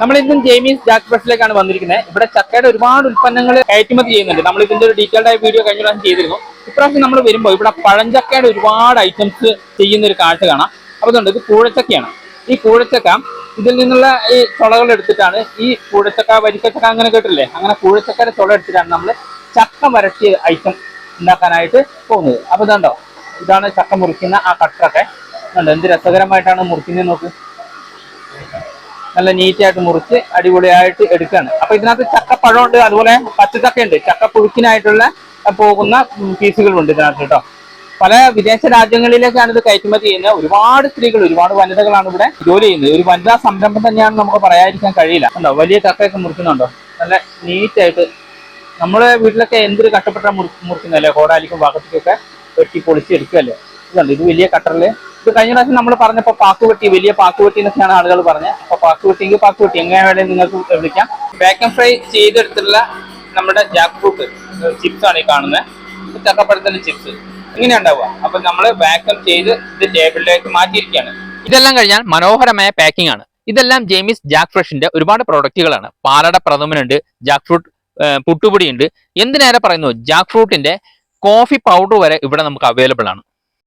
നമ്മൾ ഇന്നും ജെയ്മീസ് ജാക്ക് ഫ്രഷിലേക്കാണ് വന്നിരിക്കുന്നത്. ഇവിടെ ചക്കയുടെ ഒരുപാട് ഉൽപ്പന്നങ്ങൾ കയറ്റുമതി ചെയ്യുന്നുണ്ട്. നമ്മൾ ഇതിന്റെ ഒരു ഡീറ്റെയിൽഡ് ആയ വീഡിയോ കഴിഞ്ഞ പ്രാവശ്യം ചെയ്തിരുന്നു. ഇപ്രാവശ്യം നമ്മൾ വരുമ്പോൾ ഇവിടെ പഴഞ്ചക്കയുടെ ഒരുപാട് ഐറ്റംസ് ചെയ്യുന്ന ഒരു കാഴ്ച കാണാം. അപ്പോൾ അതുകൊണ്ട് ഇത് കൂഴച്ചക്കയാണ് ഈ കൂഴച്ചക്ക ഇതിൽ നിന്നുള്ള ഈ ചുളകൾ എടുത്തിട്ടാണ് ഈ കൂഴച്ചക്ക വരിക്കച്ചക്ക അങ്ങനെ കേട്ടില്ലേ അങ്ങനെ കൂഴച്ചക്കയുടെ ചുള എടുത്തിട്ടാണ് നമ്മൾ ചക്ക വരട്ടിയ ഐറ്റം ഉണ്ടാക്കാനായിട്ട് പോകുന്നത്. അപ്പോൾ ഇതുണ്ടോ? ഇതാണ് ചക്ക മുറിക്കുന്ന ആ കട്ടൊക്കെ എന്ത് രസകരമായിട്ടാണ് മുറിക്കുന്നത് നോക്ക്. നല്ല നീറ്റായിട്ട് മുറിച്ച് അടിപൊളിയായിട്ട് എടുക്കുകയാണ്. അപ്പൊ ഇതിനകത്ത് ചക്കപ്പഴമുണ്ട് അതുപോലെ പച്ചച്ചക്കയുണ്ട്. ചക്ക പുഴുക്കിനായിട്ടുള്ള അഹ് പോകുന്ന പീസുകളുണ്ട് ഇതിനകത്ത് കേട്ടോ. പല വിദേശ രാജ്യങ്ങളിലേക്കാണ് ഇത് കയറ്റുമതി ചെയ്യുന്നത്. ഒരുപാട് സ്ത്രീകൾ ഒരുപാട് വനിതകളാണ് ഇവിടെ ജോലി ചെയ്യുന്നത്. ഒരു വനിതാ സംരംഭം തന്നെയാണ് നമുക്ക് പറയാതിരിക്കാൻ കഴിയില്ല. ഉണ്ടോ വലിയ ചക്കയൊക്കെ മുറിക്കുന്നുണ്ടോ? നല്ല നീറ്റായിട്ട്. നമ്മുടെ വീട്ടിലൊക്കെ എന്തൊരു കഷ്ടപ്പെട്ട മുറിക്കുന്നല്ലേ കോടാലിക്കും ഭാഗത്തേക്കൊക്കെ വെട്ടി പൊളിച്ച് എടുക്കുകയല്ലേ? ഇതുണ്ട്. ഇത് വലിയ കട്ടറിൽ ഇത് കഴിഞ്ഞ പ്രാവശ്യം നമ്മൾ പറഞ്ഞപ്പോ പാക്കുവെട്ടി വലിയ പാക്കുവെട്ടി എന്നൊക്കെയാണ് ആളുകൾ പറഞ്ഞത്. അപ്പൊ പാക്കുവെട്ടിയെങ്കിൽ പാക്കുവെട്ടി എങ്ങനെ വേണേലും നിങ്ങൾക്ക് വിളിക്കാം. ബേക്കൻ ഫ്രൈ ചെയ്തെടുത്തുള്ള നമ്മുടെ ജാക്ക് ഫ്രൂട്ട് ആണ് ഈ കാണുന്നത് ചക്കപ്പഴത്തിന്റെ ചിപ്സ് ഇങ്ങനെ ഉണ്ടാവുക. അപ്പൊ നമ്മൾ വാക്വം ചെയ്ത് ഇത് ടേബിളിലേക്ക് മാറ്റിയിരിക്കുകയാണ്. ഇതെല്ലാം കഴിഞ്ഞാൽ മനോഹരമായ പാക്കിംഗ് ആണ്. ഇതെല്ലാം ജെയിമിസ് ജാക്ക് ഫ്രഷിന്റെ ഒരുപാട് പ്രോഡക്റ്റുകളാണ് പാലട പ്രഥമനുണ്ട് ജാക്ക് ഫ്രൂട്ട് പുട്ടുപൊടിയുണ്ട്. എന്തിനേറെ പറയുന്നു? ജാക്ക് ഫ്രൂട്ടിന്റെ കോഫി പൗഡർ വരെ ഇവിടെ നമുക്ക് അവൈലബിൾ ആണ്.